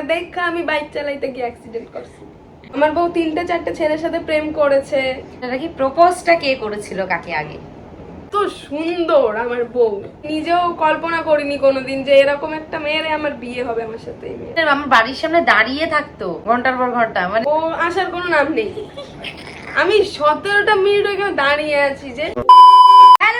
ওরে দেখা আমি বাইক চালাইতে গিয়ে অ্যাক্সিডেন্ট করছি। আমার বউ তিনটে চারটে ছেলের সাথে প্রেম করেছে। এটা কি প্রপোজটা কে করেছিল কাকে আগে? তো সুন্দর আমার বউ। নিজেও কল্পনা করিনি কোনোদিন যে এরকম একটা মেয়েরে আমার বিয়ে হবে আমার সাথে আমার বাড়ির সামনে দাঁড়িয়ে থাকতো ঘণ্টার পর ঘণ্টা মানে ও আসার কোনো নাম নেই। আমি সতেরোটা মিনিট ওইখানে দাঁড়িয়ে আছি যে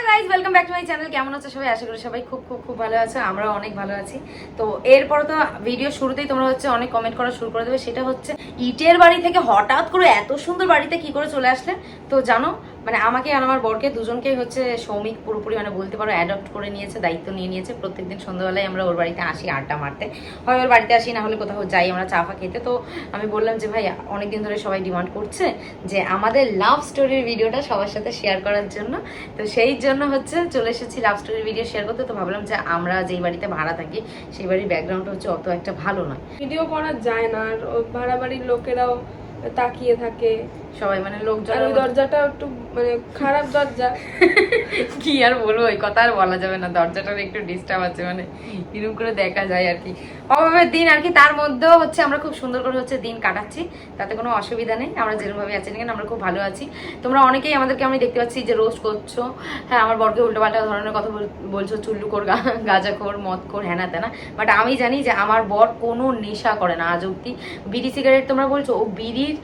hello guys welcome back to my channel কেমন আছো সবাই? আশা করি সবাই খুব খুব খুব ভালো আছো। আমরাও অনেক ভালো আছি। তো এরপর তো ভিডিও শুরুতেই তোমরা হচ্ছে অনেক কমেন্ট করা শুরু করে দেবে। সেটা হচ্ছে ইটের বাড়ি থেকে হঠাৎ করে এত সুন্দর বাড়িতে কি করে চলে আসলে তো জানো মানে আমাকে আর আমার বরকে দুজনকেই হচ্ছে সৌমিক পুরোপুরি মানে বলতে পারো অ্যাডপ্ট করে নিয়েছে, দায়িত্ব নিয়ে নিয়েছে। প্রত্যেকদিন সন্ধ্যাবেলায় আমরা ওর বাড়িতে আসি আড্ডা মারতে। হয় ওর বাড়িতে আসি, না হলে কোথাও যাই আমরা চা ফা খেতে। তো আমি বললাম যে, ভাই, অনেকদিন ধরে সবাই ডিমান্ড করছে যে আমাদের লাভ স্টোরির ভিডিওটা সবার সাথে শেয়ার করার জন্য। তো সেই জন্য হচ্ছে চলে এসেছি লাভ স্টোরির ভিডিও শেয়ার করতে। তো ভাবলাম যে আমরা যেই বাড়িতে ভাড়া থাকি, সেই বাড়ির ব্যাকগ্রাউন্ডটা হচ্ছে অত একটা ভালো নয়। ভিডিও করা যায় না, আর ভাড়া বাড়ির লোকেরাও তাকিয়ে থাকে। সবাই মানে লোকজন ওই দরজাটা একটু মানে খারাপ দরজা। কি আর বলব ওই কথা আর বলা যাবে না দরজাটার একটু ডিস্টার্ব আছে মানে এরকম করে দেখা যায় আর কি। অভাবের দিন আর কি তার মধ্যেও হচ্ছে আমরা খুব সুন্দর করে হচ্ছে দিন কাটাচ্ছি তাতে কোনো অসুবিধা নেই আমরা যেরকমভাবে আছি না কেন আমরা খুব ভালো আছি। তোমরা অনেকেই আমাদেরকে আমি দেখতে পাচ্ছি যে রোস্ট করছ হ্যাঁ আমার বরকে উল্টোপাল্টা ধরনের কথা বল- বলছো চুল্লুকোর গাঁজাখোর মদখোর হ্যানা তেনা বাট আমি জানি যে আমার বর কোনো নেশা করে না আজ অব্দি বিড়ি সিগারেট তোমরা বলছো ও বিড়ির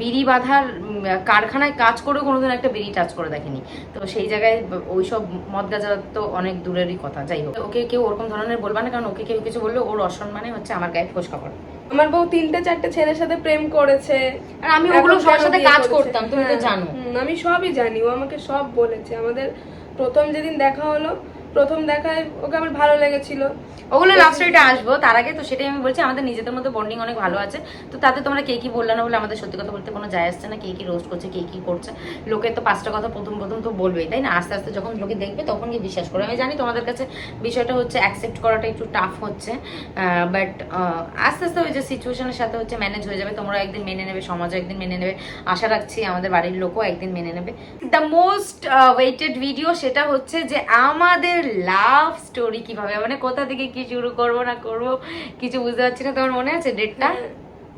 বিড়ি বাঁধার উম, কারখানায় কাজ করেও কোনোদিন একটা বিড়ি টাচ করে দেখেনি। তো সেই জায়গায় ওইসব মদ গাঁজা তো অনেক দূরেরই কথা যাই হোক। ওকে কেউ ওরকম ধরনের বলবা না কারণ ওকে কেউ কিছু বললে ওর অসম্মানে হচ্ছে আমার গায়ে ফোসকা পড়ে আমার বউ তিনটে চারটে ছেলের সাথে প্রেম করেছে। আর আমি ওগুলো সবার সাথে কাজ করতাম তুমি তো হ্যাঁ, জানো। আমি সবই জানি ও আমাকে সব বলেছে। আমাদের প্রথম যেদিন দেখা হলো প্রথম দেখায় ওকে আমার ভালো লেগেছিল। ওগুলো লাভ স্টোরিটা আসব। তার আগে তো সেটাই আমি বলছি আমাদের নিজেদের মধ্যে বন্ডিং অনেক ভালো আছে। তো তাতে তোমরা কে কি বললে না বলে আমাদের সত্যি কথা বলতে কোনো যায় আসছে না কে কি রোস্ট করছে কে কি করছে। লোকের তো পাঁচটা কথা প্রথম প্রথম তো বলবেই তাই না? আস্তে আস্তে যখন লোকে দেখবে তখন কি বিশ্বাস করবে। আমি জানি তোমাদের কাছে বিষয়টা হচ্ছে অ্যাকসেপ্ট করাটা একটু টাফ হচ্ছে বাট আস্তে আস্তে ওই যে সিচুয়েশনের সাথে হচ্ছে ম্যানেজ হয়ে যাবে। তোমরা একদিন মেনে নেবে সমাজও একদিন মেনে নেবে। আশা রাখছি আমাদের বাড়ির লোকও একদিন মেনে নেবে। দ্য মোস্ট ওয়েটেড ভিডিও সেটা হচ্ছে যে আমাদের লাভ স্টোরি কিভাবে মানে কোথা থেকে কি শুরু করব না করব কিছু বুঝতে পারছি না তোমার মনে আছে ডেটটা হ্যাঁ,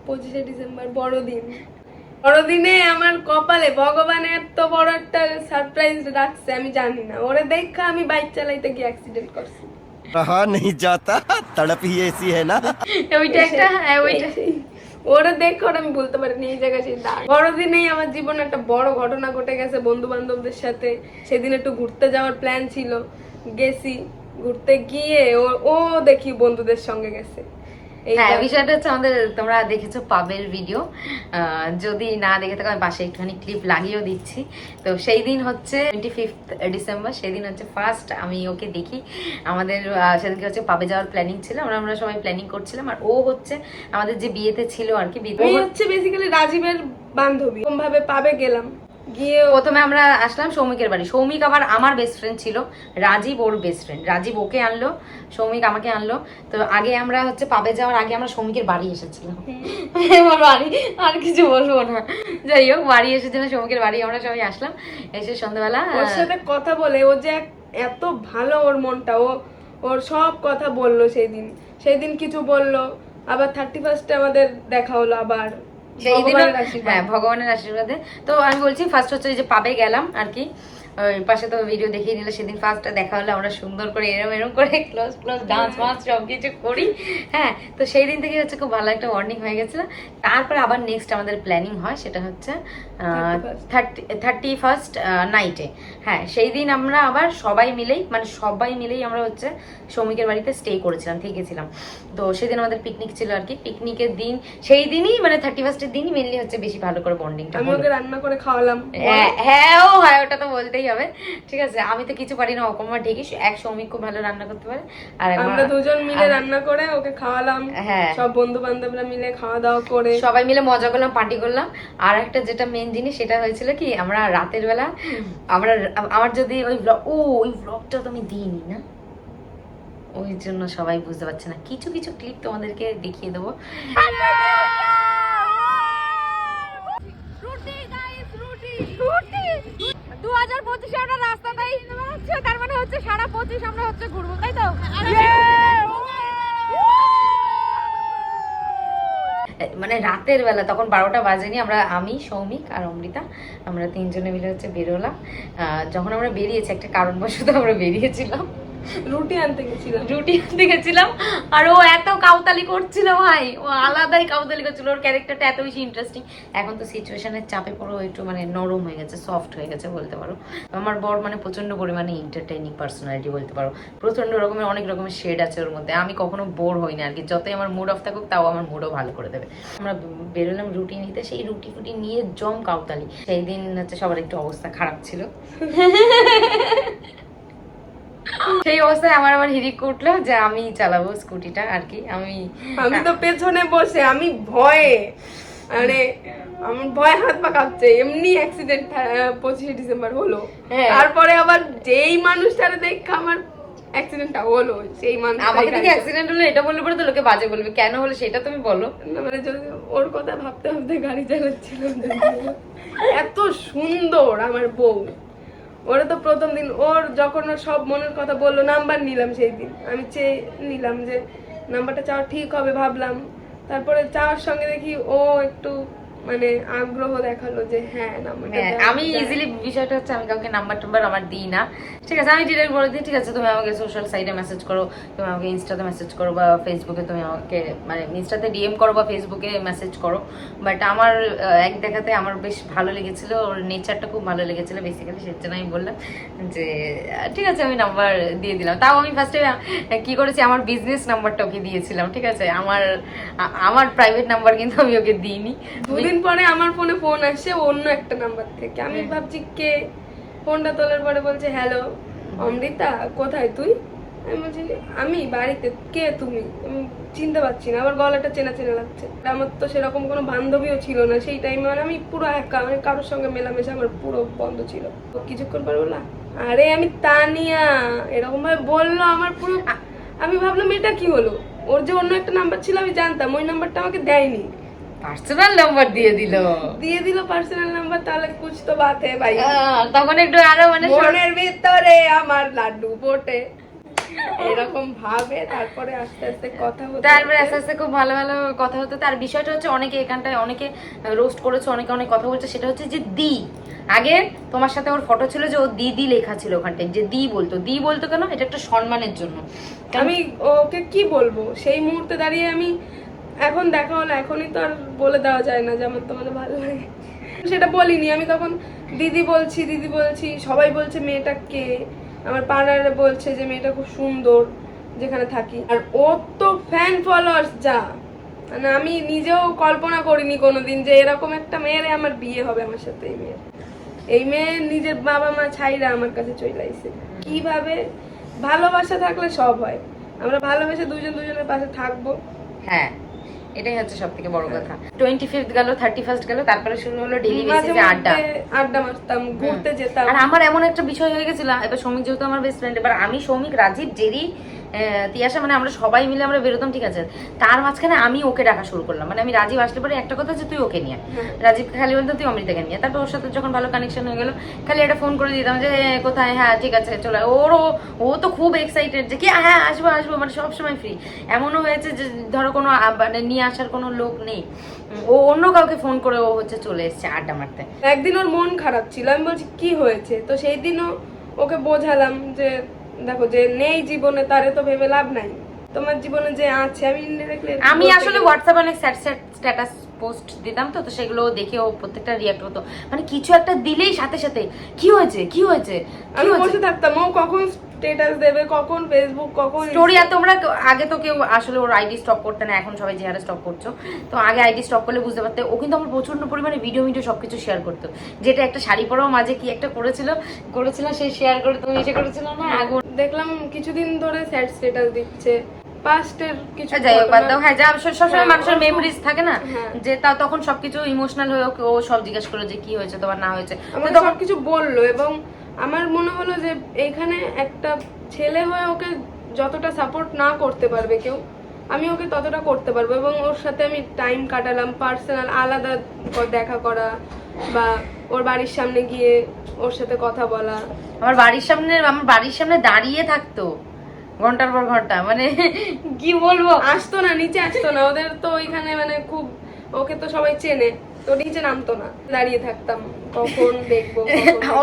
পঁচিশে ডিসেম্বর বড়দিন বড়দিনে আমার কপালে ভগবান এত বড় একটা সারপ্রাইজ রাখছে আমি জানি না ওরে দেখা আমি বাইক চালাইতে গিয়ে অ্যাক্সিডেন্ট করছি रहा नहीं जाता तड़प ही ऐसी है ना ওইটা একটা হ্যাঁ ওইটা ওরা দেখে ওরা আমি বলতে পারিনি এই জায়গায় সেই দাগ বড়দিনেই আমার জীবনে একটা বড় ঘটনা ঘটে গেছে বন্ধু বান্ধবদের সাথে সেদিন একটু ঘুরতে যাওয়ার প্ল্যান ছিল গেছি ঘুরতে গিয়ে ও ও দেখি বন্ধুদের সঙ্গে গেছে। হ্যাঁ বিষয়টা হচ্ছে আমাদের তোমরা দেখেছ পাবের ভিডিও যদি না দেখে থাকো আমি পাশে একটুখানি ক্লিপ লাগিয়েও দিচ্ছি। তো সেই দিন হচ্ছে টোয়েন্টি ফিফথ ডিসেম্বর সেই দিন হচ্ছে ফার্স্ট আমি ওকে দেখি। আমাদের সেদিনকে হচ্ছে পাবে যাওয়ার প্ল্যানিং ছিল। আমরা আমরা সবাই প্ল্যানিং করছিলাম। আর ও হচ্ছে আমাদের যে বিয়েতে ছিল আর কি বিয়ে- হচ্ছে বেসিক্যালি রাজীবের বান্ধবী। ভাবে পাবে গেলাম। গিয়ে প্রথমে আমরা আসলাম সৌমিকের বাড়ি। সৌমিক আবার আমার বেস্ট ফ্রেন্ড ছিল। রাজীব ওর বেস্ট ফ্রেন্ড রাজীব ওকে আনলো সৌমিক আমাকে আনলো। তো আগে আমরা হচ্ছে পাবে যাওয়ার আগে আমরা সৌমিকের বাড়ি এসেছিলাম। আমার বাড়ি আর কিছু বলব না। যাই হোক বাড়ি এসেছিলাম সৌমিকের বাড়ি আমরা সবাই আসলাম। এসে সন্ধ্যাবেলা ওর সাথে কথা বলে ও যে এত ভালো ওর মনটা ও ওর সব কথা বলল সেই দিন সেই দিন কিছু বলল আবার থার্টি ফার্স্টে আমাদের দেখা হলো আবার। সেই দিন হ্যাঁ ভগবানের আশীর্বাদে। তো আমি বলছি ফার্স্ট হচ্ছে যে পাবে গেলাম আর কি। পাশে তো ভিডিও দেখিয়ে নিলে সেদিন ফার্স্ট দেখা হলো আমরা সুন্দর করে এরম এরম করে ক্লোজ ক্লোজ ডান্স মান্স সব কিছু করি। হ্যাঁ তো সেই দিন থেকে হচ্ছে খুব ভালো একটা ওয়ার্নিং হয়ে গেছিল। তারপরে আবার নেক্সট আমাদের প্ল্যানিং হয় সেটা হচ্ছে থার্টি থার্টি ফার্স্ট নাইটে হ্যাঁ সেই দিন আমরা আবার সবাই মিলেই মানে সবাই মিলেই আমরা হচ্ছে শ্রমিকের বাড়িতে স্টে করেছিলাম থেকেছিলাম। তো সেদিন আমাদের পিকনিক ছিল আর কি। পিকনিকের দিন সেই দিনই মানে থার্টি ফার্স্টের দিনই মেনলি হচ্ছে বেশি ভালো করে বন্ডিংটা আমি ওকে রান্না করে খাওয়ালাম। হ্যাঁ হ্যাঁ ও হয় ওটা তো বলতেই হবে। ঠিক আছে আমি তো কিছু পারি না অকমা ঠিকই এক শ্রমিক খুব ভালো রান্না করতে পারে। আর আমরা দুজন মিলে রান্না করে ওকে খাওয়ালাম। হ্যাঁ। সব বন্ধু বান্ধবরা মিলে খাওয়া দাওয়া করে। সবাই মিলে মজা করলাম পার্টি করলাম। আর একটা যেটা মেন জিনিস সেটা হয়েছিল কি আমরা রাতের বেলা আমরা আমার যদি ওই vlog- ও ওই ব্লগটা তো আমি দিইনি না? ওই জন্য সবাই বুঝতে পারছে না। কিছু কিছু ক্লিপ তোমাদেরকে দেখিয়ে দেবো। হাজার পঁচিশে আমরা রাস্তাটাই হচ্ছে তার মানে হচ্ছে সারা পঁচিশ আমরা হচ্ছে ঘুরবো তাই তো? মানে রাতের বেলা তখন বারোটা বাজেনি আমরা আমি সৌমিক আর অমৃতা আমরা তিনজনে মিলে হচ্ছে বেরোলাম। যখন আমরা বেরিয়েছি একটা কারণবশত আমরা বেরিয়েছিলাম। রুটি আনতে গেছিলাম। রুটি আনতে গেছিলাম আর ও এত কাউতালি করছিল ভাই। ও আলাদাই কাউতালি করছিল ওর ক্যারেক্টারটা এত বেশি ইন্টারেস্টিং এখন তো সিচুয়েশনের চাপে পড়ে একটু মানে নরম হয়ে গেছে সফট হয়ে গেছে বলতে পারো। আমার বর মানে প্রচণ্ড পরিমাণে এন্টারটেইনিং পার্সোনালিটি বলতে পারো। প্রচণ্ড রকমের অনেক রকমের শেড আছে ওর মধ্যে। আমি কখনো বোর হই না আর কি। যতই আমার মুড অফ থাকুক তাও আমার মুডও ভালো করে দেবে। আমরা বেরোলাম রুটি নিতে সেই রুটি ফুটি নিয়ে জম কাউতালি। সেই দিন হচ্ছে সবার একটু অবস্থা খারাপ ছিল। সেই অবস্থায় আমার আবার হিরিক উঠল যে আমি চালাবো স্কুটিটা আর কি। আমি আমি তো পেছনে বসে আমি ভয়ে মানে আমার ভয় হাত পা কাঁপছে। এমনি অ্যাক্সিডেন্ট পঁচিশে ডিসেম্বর হলো। হ্যাঁ। তারপরে আবার যেই মানুষটারে দেখে আমার অ্যাক্সিডেন্টটা হলো সেই মানুষ আমাকে থেকে অ্যাক্সিডেন্ট হলো এটা বললে পরে তো লোকে বাজে বলবে। কেন হলো সেটা তুমি বলো। মানে যদি ওর কথা ভাবতে ভাবতে গাড়ি চালাচ্ছিলাম এত সুন্দর আমার বউ। ওরা তো প্রথম দিন, ওর যখন ওর সব মনের কথা বলল, নাম্বার নিলাম সেই দিন। আমি চেয়ে নিলাম যে, নাম্বারটা চাওয়া ঠিক হবে ভাবলাম। তারপরে চাওয়ার সঙ্গে দেখি ও একটু মানে আগ্রহ দেখাল যে হ্যাঁ হ্যাঁ, আমি ইজিলি বিষয়টা হচ্ছে আমি কাউকে নাম্বার টাম্বার আমার দিই না। ঠিক আছে আমি ডিরেক্ট বলে দিই ঠিক আছে তুমি আমাকে সোশ্যাল সাইটে মেসেজ করো তুমি আমাকে ইনস্টাতে মেসেজ করো বা ফেসবুকে তুমি আমাকে মানে ইনস্টাতে ডিএম করো বা ফেসবুকে মেসেজ করো। বাট আমার এক দেখাতে আমার বেশ ভালো লেগেছিল ওর নেচারটা খুব ভালো লেগেছিল বেসিক্যালি সেই আমি বললাম যে ঠিক আছে আমি নাম্বার দিয়ে দিলাম। তাও আমি ফার্স্টে কি করেছি আমার বিজনেস নাম্বারটা ওকে দিয়েছিলাম ঠিক আছে? আমার আমার প্রাইভেট নাম্বার কিন্তু আমি ওকে দিইনি। দুদিন পরে আমার ফোনে ফোন আসছে অন্য একটা নাম্বার থেকে। আমি ভাবছি কে? ফোনটা তোলার পরে বলছে হ্যালো অমৃতা কোথায় তুই? আমি বলছি আমি বাড়িতে কে তুমি? আমি চিনতে পারছি না আবার গলাটা চেনা চেনা লাগছে। আমার তো সেরকম কোনো বান্ধবীও ছিল না সেই টাইমে মানে আমি পুরো একা মানে কারোর সঙ্গে মেলামেশা আমার পুরো বন্ধ ছিল। তো কিছুক্ষণ পর বললাম আরে আমি তানিয়া। এরকম ভাবে বলল আমার পুরো। আমি ভাবলাম এটা কি হলো? ওর যে অন্য একটা নাম্বার ছিল আমি জানতাম ওই নাম্বারটা আমাকে দেয়নি। পার্সোনাল নাম্বার দিয়ে দিল। দিয়ে দিল পার্সোনাল নাম্বার তাহলে কুছ তো বাত হে ভাই। তখন একটু আরও মানে মনের ভিতরে আমার লাড্ডু ফোটে এরকম ভাবে তারপরে আস্তে আস্তে কথা হতে। তারপরে আস্তে আস্তে খুব ভালো ভালো কথা হতো। তার বিষয়টা হচ্ছে অনেকে এখানটায় অনেকে রোস্ট করেছে অনেকে অনেক কথা বলছে। সেটা হচ্ছে যে দি। আগে তোমার সাথে ওর ফটো ছিল যে ও দিদি লেখা ছিল ওখানটায় যে দি বলতো। দি বলতো কেন? এটা একটা সম্মানের জন্য। আমি ওকে কি বলব? সেই মুহূর্তে দাঁড়িয়ে আমি এখন দেখা হলো এখনই তো আর বলে দেওয়া যায় না যে আমার তোমাদের ভালো লাগে। সেটা বলিনি, আমি তখন দিদি বলছি দিদি বলছি, সবাই বলছে মেয়েটা কে? আমার পাড়ার বলছে যে মেয়েটা খুব সুন্দর, যেখানে থাকি। আর ওর তো ফ্যান ফলোয়ার্স যা। মানে আমি নিজেও কল্পনা করিনি কোনোদিন যে এরকম একটা মেয়েরে আমার বিয়ে হবে আমার সাথে এই মেয়ের। এই মেয়ে নিজের বাবা মা ছাইরা আমার কাছে চলে আইছে। কীভাবে? ভালোবাসা থাকলে সব হয়। আমরা ভালোবেসে দুজন দুজনের পাশে থাকব। হ্যাঁ। এটাই হচ্ছে সব থেকে বড় কথা। টোয়েন্টি ফিফথ গেল থার্টি ফার্স্ট গেল তারপরে শুরু হলো ডেলি বেসিসে আড্ডা। আড্ডা মারতাম ঘুরতে যেতাম। আর আমার এমন একটা বিষয় হয়ে গেছিল এবার সৌমিক যেহেতু আমার বেস্ট ফ্রেন্ড এবার আমি সৌমিক রাজীব জেরি তিয়াসা মানে আমরা সবাই মিলে আমরা বেরোতাম ঠিক আছে? তার মাঝখানে আমি ওকে ডাকা শুরু করলাম। মানে আমি রাজীব আসলে পরে একটা কথা যে তুই ওকে নিয়ে। হ্যাঁ। খালি বলতো তুই অমৃতাকে নিয়ে তারপর ওর সাথে যখন ভালো কানেকশন হয়ে গেল খালি একটা ফোন করে দিতাম যে কোথায়? হ্যাঁ ঠিক আছে চলে আয়।" ওরও ও তো খুব এক্সাইটেড যে কি? হ্যাঁ আসব আসব। মানে সবসময় ফ্রি এমনও হয়েছে যে ধরো কোনো মানে নিয়ে আসার কোনো লোক নেই। ও অন্য কাউকে ফোন করে ও হচ্ছে চলে এসছে আড্ডা মারতে। একদিন ওর মন খারাপ ছিল। আমি বলছি কি হয়েছে? তো সেই দিনও ওকে বোঝালাম যে দেখো যে নেই জীবনে তারে তো ভেবে লাভ নাই। তোমার জীবনে যে আছে আমি ইনডাইরেক্টলি আমি আসলে হোয়াটসঅ্যাপে অনেক স্যাট স্যাট স্ট্যাটাস পোস্ট দিতাম তো তো সেগুলো দেখে ও প্রত্যেকটা রিয়াক্ট হতো। মানে কিছু একটা দিলেই সাথে সাথে কি হয়েছে? কি হয়েছে? আমি বসে থাকতাম ও কখন স্টেটাস দেবে কখন ফেসবুক কখন স্টোরি আর তোমরা আগে তো কেউ আসলে ওর আইডি স্টক করতে না এখন সবাই যে হারে স্টক করছ। তো আগে আইডি স্টক করলে বুঝতে পারতে ও কিন্তু আমার প্রচণ্ড পরিমাণে ভিডিও ভিডিও সবকিছু শেয়ার করতো। যেটা একটা শাড়ি পরাও মাঝে কি একটা করেছিল করেছিল সেই শেয়ার করে তুমি এসে করেছিল না? আগুন দেখলাম কিছুদিন ধরে স্যাড স্টেটাস দিচ্ছে। পাস্টের কিছু যাই হোক বাদ দাও। হ্যাঁ যা সবসময় হ্যাঁ, মানুষের মেমোরিজ থাকে না হ্যাঁ। যে তা তখন সবকিছু ইমোশনাল হয়ে ও সব জিজ্ঞেস করল যে কি হয়েছে তোমার না হয়েছে। তখন সবকিছু বলল এবং আমার মনে হলো যে এখানে একটা ছেলে হয়ে ওকে যতটা সাপোর্ট না করতে পারবে কেউ আমি ওকে ততটা করতে পারব এবং ওর সাথে আমি টাইম কাটালাম পার্সোনাল আলাদা দেখা করা বা ওর বাড়ির সামনে গিয়ে ওর সাথে কথা বলা। আমার বাড়ির সামনে আমার বাড়ির সামনে দাঁড়িয়ে থাকতো ঘণ্টার পর ঘণ্টা মানে কি বলব? আসতো না নিচে আসতো না ওদের তো ওইখানে মানে খুব ওকে তো সবাই চেনে। তো নিচে নামতো না। দাঁড়িয়ে থাকতাম কখন দেখব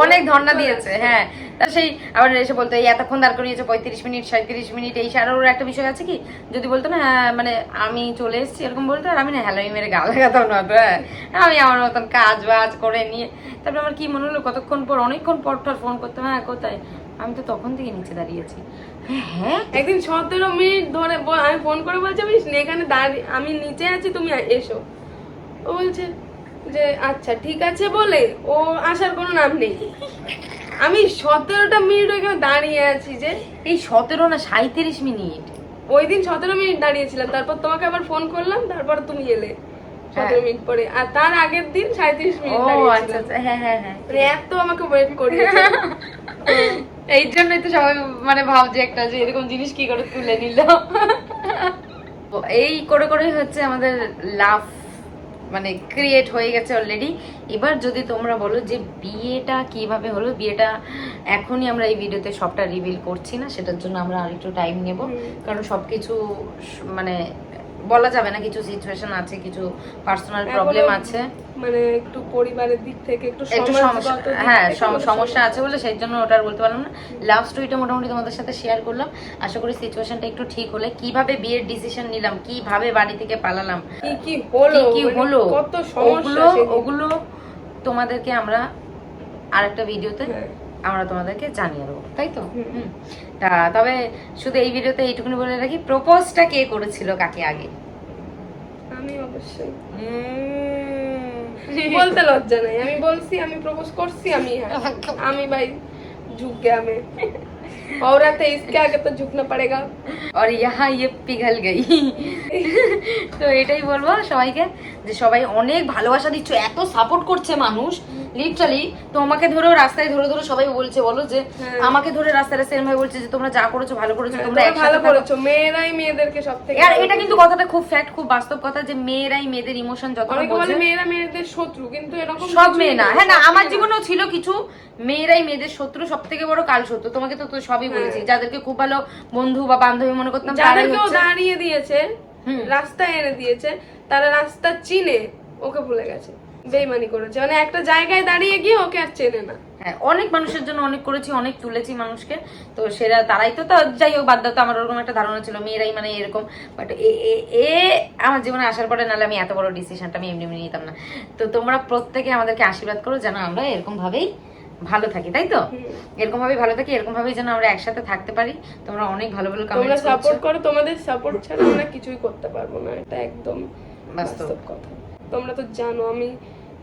অনেক ধর্ণা দিয়েছে হ্যাঁ। তা সেই আবার এসে বলতো এই এতক্ষণ দাঁড় করিয়েছে পঁয়ত্রিশ মিনিট সাঁত্রিশ মিনিট এই আর ওর একটা বিষয় আছে কি? যদি বলতো না হ্যাঁ মানে আমি চলে এসেছি এরকম বলতো আর আমি না হ্যালো মেরে গা লাগাতাম না হ্যাঁ আমি আমার মতন কাজ বাজ করে নিয়ে তারপরে আমার কি মনে হলো কতক্ষণ পর অনেকক্ষণ পর পর ফোন করতাম হ্যাঁ কোথায়? আমি তো তখন থেকে নিচে দাঁড়িয়েছি। হ্যাঁ, হ্যাঁ। একদিন সতেরো মিনিট ধরে আমি ফোন করে বলছি আমি এখানে দাঁড়িয়ে আমি নিচে আছি তুমি এসো। ও বলছে যে আচ্ছা ঠিক আছে বলে ও আসার কোনো নাম নেই। আমি সতেরোটা মিনিট ওইখানে দাঁড়িয়ে আছি যে এই সতেরো না সাঁত্রিশ মিনিট। ওই দিন সতেরো মিনিট দাঁড়িয়েছিলাম তারপর তোমাকে আবার ফোন করলাম তারপর তুমি এলে সতেরো মিনিট পরে। আর তার আগের দিন সাঁত্রিশ মিনিট আচ্ছা আচ্ছা হ্যাঁ হ্যাঁ হ্যাঁ। মানে এত আমাকে ওয়েট করিয়েছে। এই জন্যই তো সবাই মানে ভাবছে একটা যে এরকম জিনিস কি করে তুলে নিল এই করে করেই হচ্ছে আমাদের লাভ মানে ক্রিয়েট হয়ে গেছে অলরেডি এবার যদি তোমরা বলো যে বিয়েটা কীভাবে হলো বিয়েটা এখনই আমরা এই ভিডিওতে সবটা রিভিল করছি না সেটার জন্য আমরা আরেকটু টাইম নেব। কারণ সবকিছু কিছু মানে বলা যাবে না কিছু সিচুয়েশন আছে কিছু পার্সোনাল প্রবলেম আছে। মানে একটু পরিবারের দিক থেকে একটু সমস্যা হ্যাঁ সমস্যা আছে বলে সেই জন্য ওটা বলতে পারলাম না। লাভ স্টোরিটা মোটামুটি তোমাদের সাথে শেয়ার করলাম। আশা করি সিচুয়েশনটা একটু ঠিক হলে কীভাবে বিয়ের ডিসিশন নিলাম কীভাবে বাড়ি থেকে পালালাম কি কি হলো কি মানে হলো কত সমস্যা ওগুলো ওগুলো তোমাদেরকে আমরা আরেকটা ভিডিওতে। আমরা তোমাদেরকে জানিয়ে দেবো তাই তো হুম। হুম। তা তবে শুধু এই ভিডিওতে এইটুকুনি বলে রাখি প্রপোজটা কে করেছিল কাকে আগে আমি অবশ্যই বলতে লজ্জা নাই আমি বলছি আমি প্রপোজ করছি আমি হ্যাঁ আমি ভাই झुक गया मैं औरत है इसके आगे तो झुकना पड़ेगा আর ইহা ইয়ে পিঘল গই তো এটাই বলবো সবাইকে যে সবাই অনেক ভালোবাসা দিচ্ছ এত সাপোর্ট করছে মানুষ লিটারালি তোমাকে ধরেও রাস্তায় ধরে ধরে সবাই বলছে বলো যে হ্যাঁ। আমাকে ধরে রাস্তায় রাস্তায় এরম বলছে যে তোমরা যা করেছ ভালো করেছ হ্যাঁ, তোমরা তোমরা ভালো করেছ। মেয়েরাই মেয়েদেরকে সব থেকে আর এটা কিন্তু কথাটা খুব ফ্যাক্ট খুব বাস্তব কথা যে মেয়েরাই মেয়েদের ইমোশন অনেকে বলে মেয়েরা মেয়েদের শত্রু কিন্তু এরকম সব মেয়ে না। হ্যাঁ না আমার জীবনেও ছিল কিছু মেয়েরাই মেয়েদের শত্রু সব থেকে বড় কাল শত্রু। তোমাকে তো সবই বলেছি। যাদেরকে খুব ভালো বন্ধু বা বান্ধবী মনে করতাম তারাই যাদেরকেও দাঁড়িয়ে দিয়েছে। রাস্তায় এনে দিয়েছে তারা রাস্তা চিনে ওকে ভুলে গেছে। বেইমানি করেছে। মানে একটা জায়গায় দাঁড়িয়ে গিয়ে ওকে আর চেনে না। হ্যাঁ অনেক মানুষের জন্য অনেক করেছি অনেক তুলেছি মানুষকে। তো সেটা তারাই তো তো যাই হোক বাদ দাও আমার ওরকম একটা ধারণা ছিল মেয়েরাই মানে এরকম। বাট এ আমার জীবনে আসার পরে নাহলে আমি এত বড় ডিসিশনটা আমি এমনি এমনি নিতাম না। তো তোমরা প্রত্যেকে আমাদেরকে আশীর্বাদ করো যেন আমরা এরকম ভাবেই ভালো থাকি তাই তো? এরকম ভাবে ভালো থাকি এরকম ভাবেই যেন আমরা একসাথে থাকতে পারি। তোমরা অনেক ভালো ভালো তোমরা কমেন্টস সাপোর্ট করো তোমাদের সাপোর্ট ছাড়া আমরা কিছুই করতে পারব না এটা একদম। বাস্তব কথা। তোমরা তো জানো আমি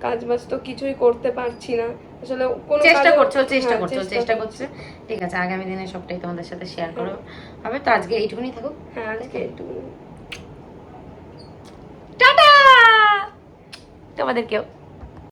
কাজ বাজ তো কিছুই করতে পারছি না। আসলে কোনো চেষ্টা করছ চেষ্টা হ্যাঁ, করছ চেষ্টা করছ। ঠিক আছে আগামী দিনে সবটাই তোমাদের সাথে শেয়ার করো। হবে তো আজকে এইটুকুনি থাকুক? হ্যাঁ আজকে এইটুকুনি। টাটা! তোমাদেরকেও